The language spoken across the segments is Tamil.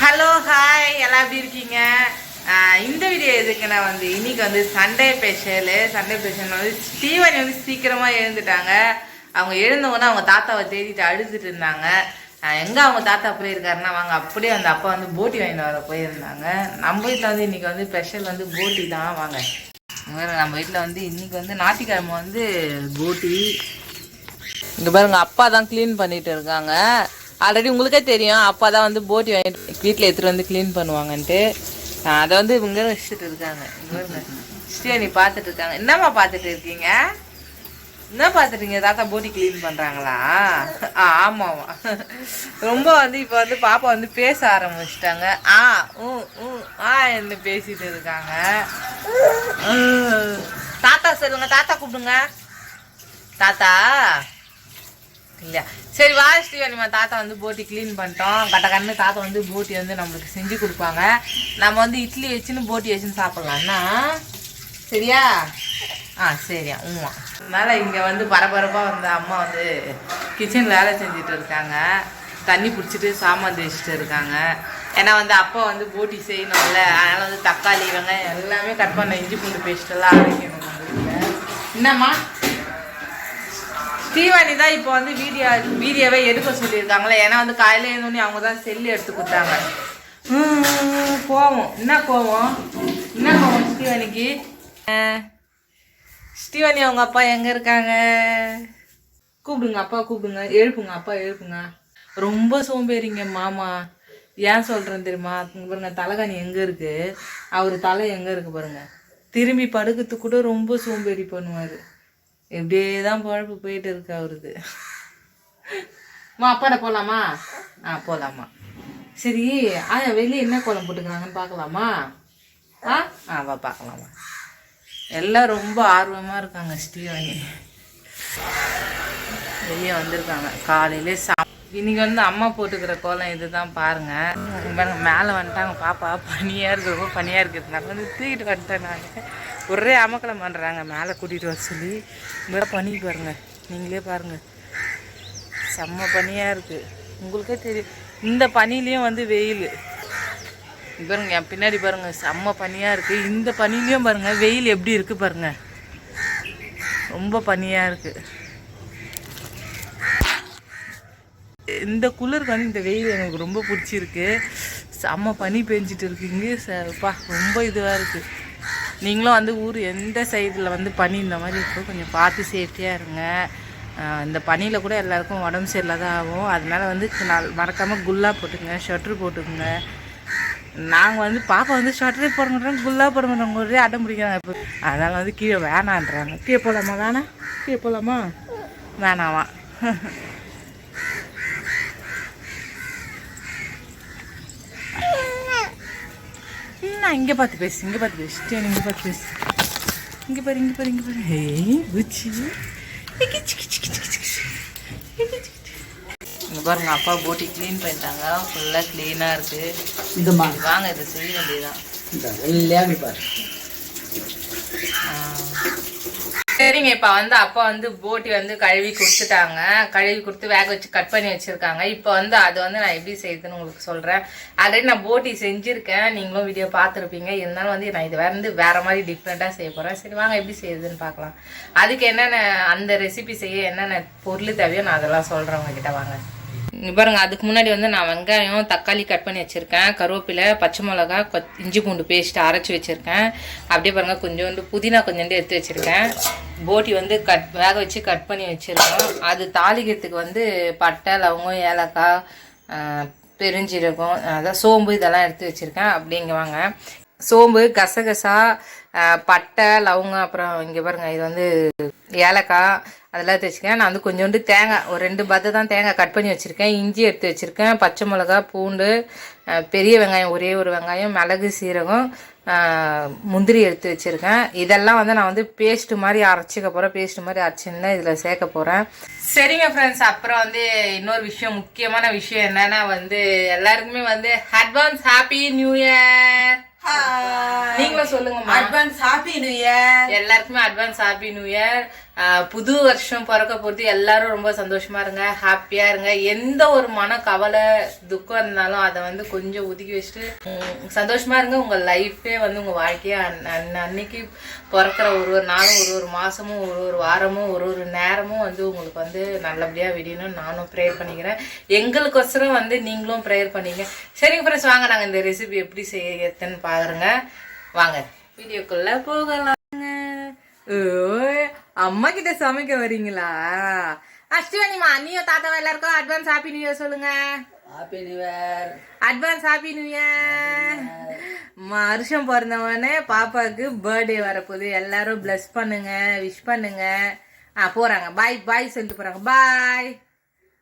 ஹலோ ஹாய் எல்லாம் எப்படி இருக்கீங்க? இந்த வீடியோ எதுக்குன்னா வந்து இன்னைக்கு வந்து சண்டே ஸ்பெஷலு சண்டே ஸ்பெஷல் வந்து ஸ்டீவன் வந்து சீக்கிரமாக எழுந்துட்டாங்க. அவங்க எழுந்தவொடனே அவங்க தாத்தாவை தேடிட்டு அழுதுட்டு இருந்தாங்க. எங்கே அவங்க தாத்தா போயிருக்காருன்னா வாங்க அப்படியே அந்த அப்பா வந்து போட்டி வாங்கிட்டு வர போயிருந்தாங்க. நம்ம வீட்டில் வந்து இன்றைக்கி வந்து ஸ்பெஷல் வந்து போட்டி தான். வாங்க. நம்ம வீட்டில் வந்து இன்னைக்கு வந்து ஞாயிற்றுக்கிழமை வந்து போட்டி. இங்கே பாருங்கள் அப்பா தான் க்ளீன் பண்ணிகிட்டு இருக்காங்க. ஆல்ரெடி உங்களுக்கே தெரியும் அப்பா தான் வந்து போட்டி வாங்கிட்டு வீட்டில் எடுத்துகிட்டு வந்து க்ளீன் பண்ணுவாங்கன்ட்டு. அதை வந்து இவங்க வச்சுட்டு இருக்காங்க. இங்க பார்த்துட்டு இருக்காங்க. என்னம்மா பார்த்துட்டு இருக்கீங்க? என்ன பார்த்துட்டீங்க தாத்தா போட்டி க்ளீன் பண்ணுறாங்களா ஆ ரொம்ப வந்து இப்போ வந்து பாப்பா வந்து பேச ஆரம்பிச்சிட்டாங்க. ஆ ஊ ஆ என்ன பேசிட்டு இருக்காங்க. தாத்தா சொல்லுங்க தாத்தா கூப்பிடுங்க. தாத்தா. இல்லையா? சரி வா ஸ்ரீவனிமா தாத்தா வந்து போட்டி க்ளீன் பண்ணிட்டோம். கட்ட கண்ணு தாத்தா வந்து போட்டி வந்து நம்மளுக்கு செஞ்சு கொடுப்பாங்க. நம்ம வந்து இட்லி வச்சுன்னு போட்டி வச்சுன்னு சாப்பிட்லாம்னா சரியா? ஆ சரியா. உமா அதனால் இங்கே வந்து பரபரப்பாக வந்து அம்மா வந்து கிச்சன் வேலை செஞ்சுட்டு இருக்காங்க. தண்ணி பிடிச்சிட்டு சாமான் தேய்ச்சிட்டு இருக்காங்க. ஏன்னா வந்து அப்பா வந்து போட்டி செய்யணும்ல. அதனால் வந்து தக்காளி வெங்காயம் எல்லாமே கட் பண்ண இஞ்சி பூண்டு பேஸ்ட்டெல்லாம் அரைக்கணும் என்னம்மா? ஸ்ரீவாணி தான் இப்போ வந்து வீடியோ வீடியோவே எடுக்க சொல்லியிருக்காங்களே. ஏன்னா வந்து காலையில் எழுந்தோடனே அவங்க தான் செல்லு எடுத்து கொடுத்தாங்க. ம், கோவம். என்ன கோவம்? என்ன கோவம் ஸ்ரீவாணிக்கு? ஸ்ரீவாணி அவங்க அப்பா எங்கே இருக்காங்க? கூப்பிடுங்க அப்பா கூப்பிடுங்க. எழுப்புங்க அப்பா எழுப்புங்க. ரொம்ப சோம்பேறிங்க மாமா. ஏன் சொல்கிறேன் தெரியுமா? பாருங்க தலைகாணி எங்கே இருக்குது அவர் தலை எங்கே இருக்குது பாருங்கள் திரும்பி படுக்கிறதுக்கு கூட ரொம்ப சோம்பேறி பண்ணுவார். இப்படியே தான் பழப்பு போயிட்டு இருக்கு அவருக்கு. மா அப்பாட போலாமா? ஆ போலாமா சரி ஆயா வெளியே என்ன கோலம் போட்டுக்கிறாங்கன்னு பார்க்கலாமா? ஆ ஆ வா பார்க்கலாமா எல்லாம் ரொம்ப ஆர்வமாக இருக்காங்க ஸ்ரீவாணி. வெளியே வந்திருக்காங்க. காலையிலே சா இன்னைக்கு வந்து அம்மா போட்டுக்கிற கோலம் இதுதான் பாருங்க. மேலே வந்துட்டாங்க. பாப்பா பனியாக இருக்கு. ரொம்ப பனியாக இருக்கிறதுனால வந்து தூக்கிட்டு வந்துட்டேன் நான். ஒரே அமக்கலம் பண்ணுறாங்க மேலே கூட்டிகிட்டு வர சொல்லி இங்கே பனி பாருங்க. நீங்களே பாருங்க. செம்ம பனியாக இருக்குது உங்களுக்கே தெரியும். இந்த பனிலையும் வந்து வெயில். பாருங்க என் பின்னாடி பாருங்க. செம்ம பனியாக இருக்குது இந்த பனிலையும் பாருங்க வெயில் எப்படி இருக்குது பாருங்க. ரொம்ப பனியாக இருக்குது இந்த குளிருக்கு வந்து இந்த வெயில் எனக்கு ரொம்ப பிடிச்சிருக்கு. செம்ம பனி பெஞ்சிட்டு இருக்குங்க சப்பா ரொம்ப இதுவாக இருக்குது நீங்களும் வந்து ஊர் எந்த சைடில் வந்து பனி இந்த மாதிரி இருக்கோ கொஞ்சம் பார்த்து சேஃப்டியாக இருங்க. இந்த பனியில் கூட எல்லாருக்கும் உடம்பு சரியில்லாத ஆகும். அதனால வந்து நாள் மறக்காமல் குல்லா போட்டுங்க ஷட்ரு போட்டுக்கோங்க. நாங்கள் வந்து பாப்பா வந்து ஷட்டரே போட மாட்டோம் குல்லா போட மாட்டோம் ஒரே அடம் பிடிக்கிறாங்க. இப்போ அதனால் வந்து கீழே வேணான்றாங்க. கீழே போகலாமா வேணாம் கீழே போகலாமா வேணாமா. நான் இங்கே பார்த்து பேசு இங்கே பார்த்து பேசு. சரி இங்கே பார்த்து பேசு. இங்கே பாரு இங்கே பாரு இங்கே பாரு. ஏய் குச்சி. இங்கே பாருங்க அப்பா போட்டி க்ளீன் பண்ணிட்டாங்க. ஃபுல்லாக க்ளீனாக இருக்குது இந்தம்மா. வாங்க இதை செய்ய வேண்டியதுதான். இந்த வெள்ளையாக பாரு. சரிங்க இப்போ வந்து அப்பா வந்து போட்டி வந்து கழுவி கொடுத்துட்டாங்க. கழுவி கொடுத்து வேக வச்சு கட் பண்ணி வச்சுருக்காங்க. இப்போ வந்து அது வந்து நான் எப்படி செய்யுதுன்னு உங்களுக்கு சொல்கிறேன் ஆல்ரெடி நான் போட்டி செஞ்சுருக்கேன். நீங்களும் வீடியோ பார்த்துருப்பீங்க. இருந்தாலும் வந்து நான் இது வந்து வேறு மாதிரி டிஃப்ரெண்ட்டாக செய்ய போகிறேன் சரி வாங்க எப்படி செய்யுதுன்னு பார்க்கலாம். அதுக்கு என்னென்ன அந்த ரெசிபி செய்ய என்னென்ன பொருள் தேவையோ நான் அதெல்லாம் சொல்கிறேன் உங்ககிட்ட. வாங்க. பாருங்கள் பாருங்க அதுக்கு முன்னாடி வந்து நான் வெங்காயம் தக்காளி கட் பண்ணி வச்சுருக்கேன். கருவேப்பிலை பச்சை மிளகா கொத் இஞ்சி பூண்டு பேஸ்ட் அரைச்சி வச்சுருக்கேன். அப்படியே பாருங்க கொஞ்சோண்டு புதினா கொஞ்சோண்டு எடுத்து வச்சுருக்கேன். போட்டி வந்து கட் வேக வச்சு கட் பண்ணி வச்சுருக்கோம். அது தாளிக்கிறதுக்கு வந்து பட்டை லவங்கம் ஏலக்காய் பெருஞ்சீரகம் அதான் சோம்பு இதெல்லாம் எடுத்து வச்சுருக்கேன். அப்படிங்குவாங்க சோம்பு கசகசா பட்டை லவங்கம் அப்புறம் இங்கே பாருங்கள் இது வந்து ஏலக்காய் அதெல்லாம் எடுத்து வச்சுருக்கேன். நான் வந்து கொஞ்சோண்டு தேங்காய் ஒரு ரெண்டு பத்தை தான் தேங்காய் கட் பண்ணி வச்சுருக்கேன். இஞ்சி எடுத்து வச்சுருக்கேன். பச்சை மிளகா பூண்டு பெரிய வெங்காயம் ஒரே ஒரு வெங்காயம் மிளகு சீரகம் முந்திரி எடுத்து வச்சுருக்கேன். இதெல்லாம் வந்து நான் வந்து பேஸ்ட்டு மாதிரி அரைச்சிக்க போகிறேன் பேஸ்ட்டு மாதிரி அரைச்சின்னு இதில் சேர்க்க போகிறேன் சரிங்க ஃப்ரெண்ட்ஸ் அப்புறம் வந்து இன்னொரு விஷயம் முக்கியமான விஷயம் என்னென்னா வந்து எல்லாருக்குமே வந்து அட்வான்ஸ் ஹாப்பி நியூ இயர் நீங்களும் சொல்லுங்கம்மா. அட்வான்ஸ் ஹாப்பி நியூ இயர் எல்லாருக்குமே அட்வான்ஸ் ஹாப்பி நியூ இயர் புது வருஷம் பிறக்க போகிறது எல்லாரும் ரொம்ப சந்தோஷமா இருங்க ஹாப்பியா இருங்க. எந்த ஒரு மன கவலை துக்கம் இருந்தாலும் அதை வந்து கொஞ்சம் ஒதுக்கி வச்சுட்டு சந்தோஷமா இருங்க. உங்க லைஃபே வந்து உங்க வாழ்க்கையே அன்னைக்கு பிறக்கிற ஒரு ஒரு நாளும் ஒரு ஒரு மாசமும் ஒரு ஒரு வாரமும் ஒரு ஒரு நேரமும் வந்து உங்களுக்கு வந்து நல்லபடியா விடியணும்னு நானும் ப்ரேயர் பண்ணிக்கிறேன். எங்களுக்கொசரம் வந்து நீங்களும் ப்ரேயர் பண்ணிங்க. சரிங்க ஃப்ரெண்ட்ஸ் வாங்க. நாங்கள் இந்த ரெசிபி எப்படி செய்யறதுன்னு பாருங்க. வாங்க. வீடியோக்குள்ள போகலாங்க. ஓ. அம்மா கிட்ட சமைக்க வரீங்களா? அஸ்டிவானிமா நீயும் தாத்தாவா எல்லாருக்கும் அட்வான்ஸ் ஹாப்பி நியூ இயர் சொல்லுங்க. Happy new year advance happy new year வருஷம் பிறந்தவொடனே பாப்பாவுக்கு பர்த்டே வரப்போகுது. எல்லாரும் பிளஸ் பண்ணுங்க விஷ் பண்ணுங்க. ஆ போறாங்க. பாய் பாய் சொல்லிட்டு போறாங்க. பாய்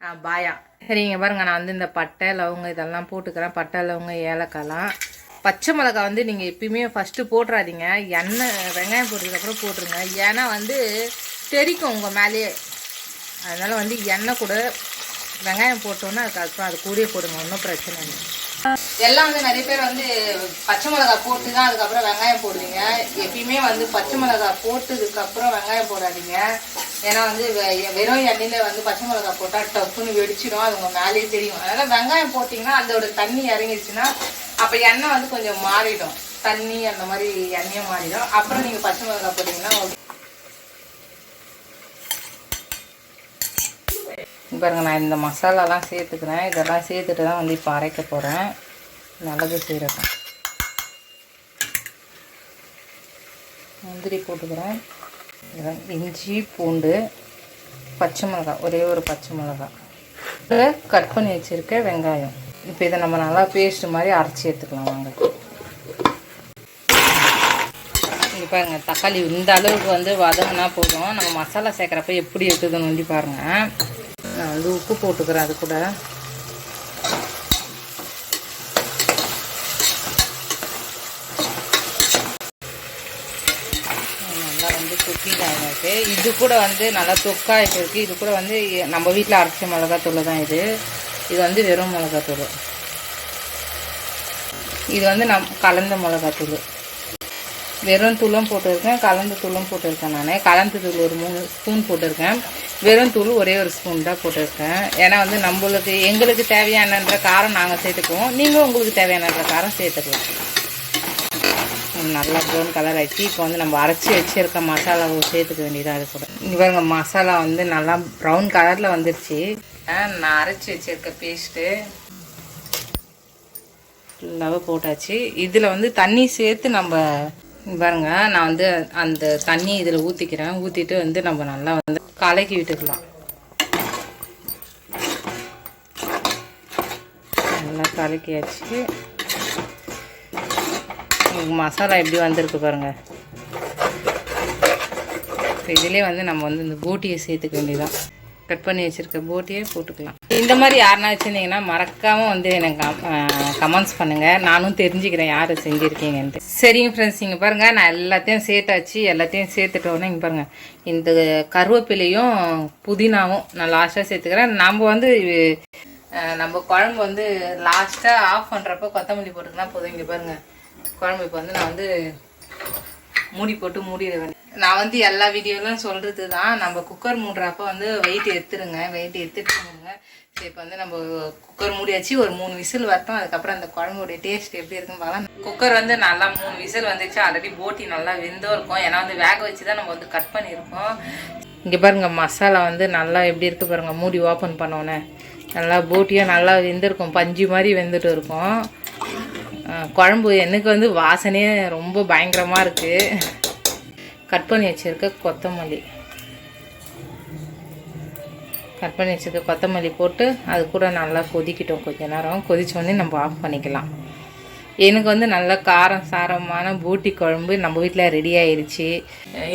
ஆ பாயா சரிங்க பாருங்க நான் வந்து இந்த பட்டை லவங்க இதெல்லாம் போட்டுக்கிறேன். பட்டை லவங்க ஏலக்காய்லாம். பச்சை மிளகாய் வந்து நீங்கள் எப்பயுமே ஃபஸ்ட்டு போட்டுறாதீங்க. எண்ணெய் வெங்காயம் போட்டதுக்கப்புறம் போட்டுருங்க. ஏன்னா வந்து தெரிக்கும் உங்கள் மேலேயே. அதனால வந்து எண்ணெய் கூட வெங்காயம் போட்டோன்னா அதுக்கப்புறம் அது கூடயே போடுங்க. ஒன்றும் பிரச்சனை இல்லை. எல்லாம் வந்து நிறைய பேர் வந்து பச்சை மிளகாய் போட்டு தான் அதுக்கப்புறம் வெங்காயம் போடுவீங்க. எப்பயுமே வந்து பச்சை மிளகாய் போட்டதுக்கு அப்புறம் வெங்காயம் போடாதீங்க. ஏன்னா வந்து வெ- வெறும் எண்ணெயில வந்து பச்சை மிளகாய் போட்டால் டப்புன்னு வெடிச்சிடும் அது உங்கள் மேலேயே தெரியும். அதனால வெங்காயம் போட்டிங்கன்னா அதோட தண்ணி இறங்கிடுச்சுன்னா அப்போ எண்ணெய் வந்து கொஞ்சம் மாறிடும். தண்ணி அந்த மாதிரி எண்ணெயும் மாறிடும். அப்புறம் நீங்க பச்சை மிளகாய் போட்டீங்கன்னா பாருங்க நான் இந்த மசாலாலாம் சேர்த்துக்கிறேன். இதெல்லாம் சேர்த்துட்டு தான் வந்து இப்போ அரைக்க போகிறேன் மிளகு சீரகம். முந்திரி போட்டுக்கிறேன். இஞ்சி பூண்டு பச்சை மிளகாய் ஒரே ஒரு பச்சை மிளகாய் கட் பண்ணி வச்சுருக்க வெங்காயம். இப்போ இதை நம்ம நல்லா பேஸ்ட் மாதிரி அரைச்சி எடுத்துக்கலாம் வாங்க. இங்கே பாருங்க தக்காளி இந்த அளவுக்கு வந்து வதங்கினா போதும். நம்ம மசாலா சேர்க்குறப்ப எப்படி இருக்குதுன்னு வந்து பாருங்கள் நான் வந்து உப்பு போட்டுக்கிறேன் அது கூட நல்லா வந்து குக்கிங் ஆகிருக்கு இது கூட வந்து நல்லா தொக்காயிட்டு இருக்குது இது கூட வந்து நம்ம வீட்டில் அரைச்ச மிளகாத்தூள் தான் இது. இது வந்து வெறும் மிளகாத்தூள். இது வந்து நம் கலந்த மிளகாத்தூள். வெறும் தூளும் போட்டிருக்கேன். கலந்த தூளும் போட்டிருக்கேன் நான். கலந்த தூள் ஒரு மூணு ஸ்பூன் போட்டிருக்கேன். வெறும் தூள் ஒரே ஒரு ஸ்பூன் தான் போட்டிருக்கேன். ஏன்னா வந்து நம்மளுக்கு எங்களுக்கு தேவையானன்ற காரம் நாங்கள் சேர்த்துக்குவோம். நீங்களும் உங்களுக்கு தேவையானன்ற காரம் சேர்த்துக்கலாம். நல்லா ப்ரௌன் கலர் ஆகிடுச்சு இப்போ வந்து நம்ம அரைச்சி வச்சிருக்க மசாலாவை சேர்த்துக்க வேண்டியதாக அது இவங்க மசாலா வந்து நல்லா ப்ரௌன் கலரில் வந்துருச்சு. நான் அரைச்சி வச்சிருக்க பேஸ்ட்டு ஃபுல்லாகவே போட்டாச்சு. இதில் வந்து தண்ணி சேர்த்து நம்ம பாருங்க நான் வந்து அந்த தண்ணி இதில் ஊற்றிக்கிறேன் ஊற்றிட்டு வந்து நம்ம நல்லா வந்து கலக்கி விட்டுக்கலாம். நல்லா கலக்கியாச்சு. மசாலா எப்படி வந்திருக்கு பாருங்கள் இப்போ இதிலே வந்து நம்ம வந்து இந்த போட்டியை சேர்த்துக்க வேண்டியதான் கட் பண்ணி வச்சுருக்க போட்டியே போட்டுக்கலாம். இந்த மாதிரி யாருனா வச்சுருந்தீங்கன்னா மறக்காமல் வந்து எனக்கு கமெண்ட்ஸ் பண்ணுங்கள் நானும் தெரிஞ்சுக்கிறேன் யார் செஞ்சுருக்கீங்கன்ட்டு. சரிங்க ஃப்ரெண்ட்ஸ் இங்கே பாருங்கள் நான் எல்லாத்தையும் சேர்த்தாச்சு. எல்லாத்தையும் சேர்த்துட்டோன்னே இங்கே பாருங்கள் இந்த கருவேப்பிலையும் புதினாவும் நான் லாஸ்ட்டாக சேர்த்துக்கிறேன். நம்ம வந்து நம்ம குழம்பு வந்து லாஸ்ட்டாக ஆஃப் பண்ணுறப்ப கொத்தமல்லி போட்டுக்கலாம் போதும் இங்கே பாருங்கள் குழம்பு இப்போ வந்து நான் வந்து மூடி போட்டு மூடிட வேண்டிய நான் வந்து எல்லா வீடியோலையும் சொல்கிறது தான் நம்ம குக்கர் மூடுறப்ப வந்து வெயிட் எடுத்துருங்க. வெயிட் எடுத்துட்டு போடுங்க சரி இப்போ வந்து நம்ம குக்கர் மூடியாச்சு. ஒரு மூணு விசில் வரட்டும். அதுக்கப்புறம் அந்த குழம்புடைய டேஸ்ட் எப்படி இருக்குன்னு பார்க்கலாம். குக்கர் வந்து நல்லா மூணு விசில் வந்துச்சு. ஆல்ரெடி போட்டி நல்லா வெந்தும் இருக்கும். ஏன்னா வந்து வேக வச்சு தான் நம்ம வந்து கட் பண்ணியிருக்கோம். இங்கே பாருங்கள் மசாலா வந்து நல்லா எப்படி இருக்குது பாருங்கள் மூடி ஓப்பன் பண்ணோன்னே நல்லா போட்டியாக நல்லா வெந்திருக்கும். பஞ்சு மாதிரி வெந்துட்டு இருக்கும். குழம்பு எனக்கு வந்து வாசனையே ரொம்ப பயங்கரமாக இருக்குது கட் பண்ணி வச்சிருக்க கொத்தமல்லி. கட் பண்ணி வச்சிருக்க கொத்தமல்லி போட்டு அது கூட நல்லா கொதிக்கிட்டோம். கொஞ்ச நேரம் கொதிச்சோடனே நம்ம ஆஃப் பண்ணிக்கலாம். எனக்கு வந்து நல்ல காரம் சாரமான பூட்டி குழம்பு நம்ம வீட்டில் ரெடி ஆயிடுச்சு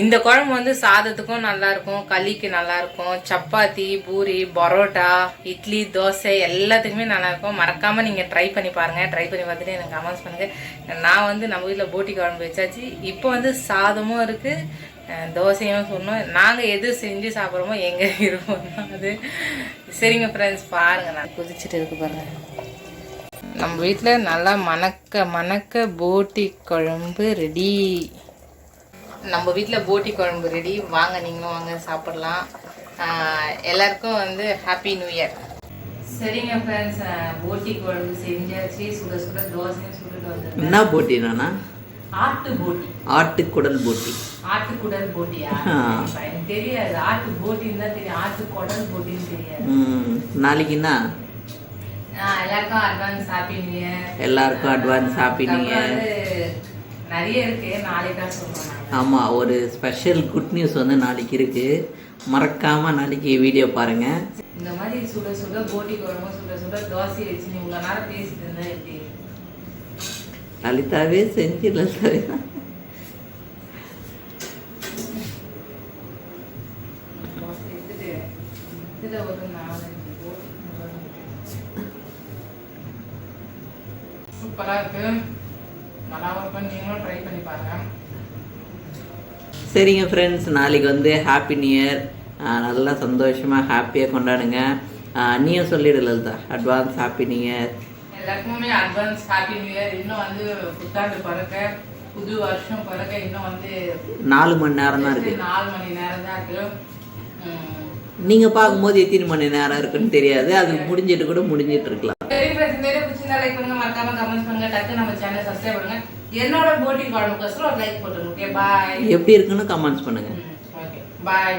இந்த குழம்பு வந்து சாதத்துக்கும் நல்லா இருக்கும் களிக்கு நல்லா இருக்கும் சப்பாத்தி பூரி பரோட்டா இட்லி தோசை எல்லாத்துக்குமே நல்லாயிருக்கும் மறக்காமல் நீங்கள் ட்ரை பண்ணி பாருங்கள் ட்ரை பண்ணி பார்த்துட்டு எனக்கு கமெண்ட்ஸ் பண்ணுங்கள் நான் வந்து நம்ம வீட்டில் பூட்டி குழம்பு வச்சாச்சு. இப்போ வந்து சாதமும் இருக்குது தோசையும் சொன்னோம். நாங்கள் எது செஞ்சு சாப்பிட்றோமோ எங்கள் இருப்போம் அது. சரிங்க ஃப்ரெண்ட்ஸ் பாருங்கள் நான். குதிச்சுட்டு இருக்கு பாருங்க. நம்ம வீட்டில் நல்லா மணக்க மணக்க போட்டி குழம்பு ரெடி நம்ம வீட்டில் போட்டி குழம்பு ரெடி வாங்க நீங்களும் வாங்க சாப்பிடலாம். எல்லாருக்கும் வந்து ஹாப்பி நியூ இயர் சரிங்க ஃப்ரெண்ட்ஸ் போட்டி குழம்பு செஞ்சாச்சு. சுட சுட தோசையும் சுட்டுட்டு வந்துருக்கேன் என்ன போட்டி நானா? ஆட்டு போட்டி. ஆட்டுக்குடல் போட்டி. ஆட்டுக்குடல் போட்டியா? ஆ. சரிப்பா, எனக்கு தெரியாது. ஆட்டு போட்டின்னு தான் தெரியும். ஆட்டு குடல் போட்டின்னு தெரியாது. ம், நாளைக்கு என்ன? ஆஹ் எல்லாருக்கும் அட்வான்ஸ் ஹாப்பி நியூ எல்லாருக்கும் new year. நிறைய இருக்கு நாளைக்கா சொல்றோம். ஆமாம் ஒரு ஸ்பெஷல் குட் நியூஸ் வந்து நாளைக்கு இருக்கு. மறக்காம நாளைக்கு வீடியோ பாருங்க. இந்த மாதிரி சுட சுட போட்டி குழம்பு சுட சுட தோசை வச்சு நீ இவ்வளவு நேரம் பேசிட்டு இருந்தா எப்படி? லலிதாவே செஞ்சு லலிதாவே. இதுல ஒரு நாலஞ்சு போட்டி சூப்பரா இருக்கு. நல்லா இருக்கும் நீங்களும் ட்ரை பண்ணி பாருங்க. சரிங்க ஃப்ரெண்ட்ஸ் நாளைக்கு வந்து ஹாப்பி நியூ இயர் நல்லா சந்தோஷமாக ஹாப்பியாக கொண்டாடுங்க. நீயும் சொல்லிடு Lalitha advance happy new year எல்லாருக்குமே அட்வான்ஸ் ஹாப்பி நியூ இயர் இன்னும் வந்து புத்தாண்டு பிறக்க புது வருஷம் பிறக்க இன்னும் வந்து நாலு மணி நேரம் தான் இருக்கு. நாலு மணி நேரம் தான் இருக்கு. உம். நீங்கள் பார்க்கும்போது எத்தனை மணி நேரம் இருக்குன்னு தெரியாது. அது முடிஞ்சிட்டு கூட முடிஞ்சிட்டு இருக்கலாம். பிடிச்சிருந்தா லைக் பண்ணுங்க மறக்காம கமெண்ட் பண்ணுங்க டக்கு நம்ம சேனல் சப்ஸ்கிரைப் பண்ணுங்க. என்னோட போட்டி குழம்புக்கு ஒரு லைக் போட்டுருங்க ஓகே பாய் எப்படி இருக்குன்னு கமெண்ட்ஸ் பண்ணுங்கள் ஓகே பாய்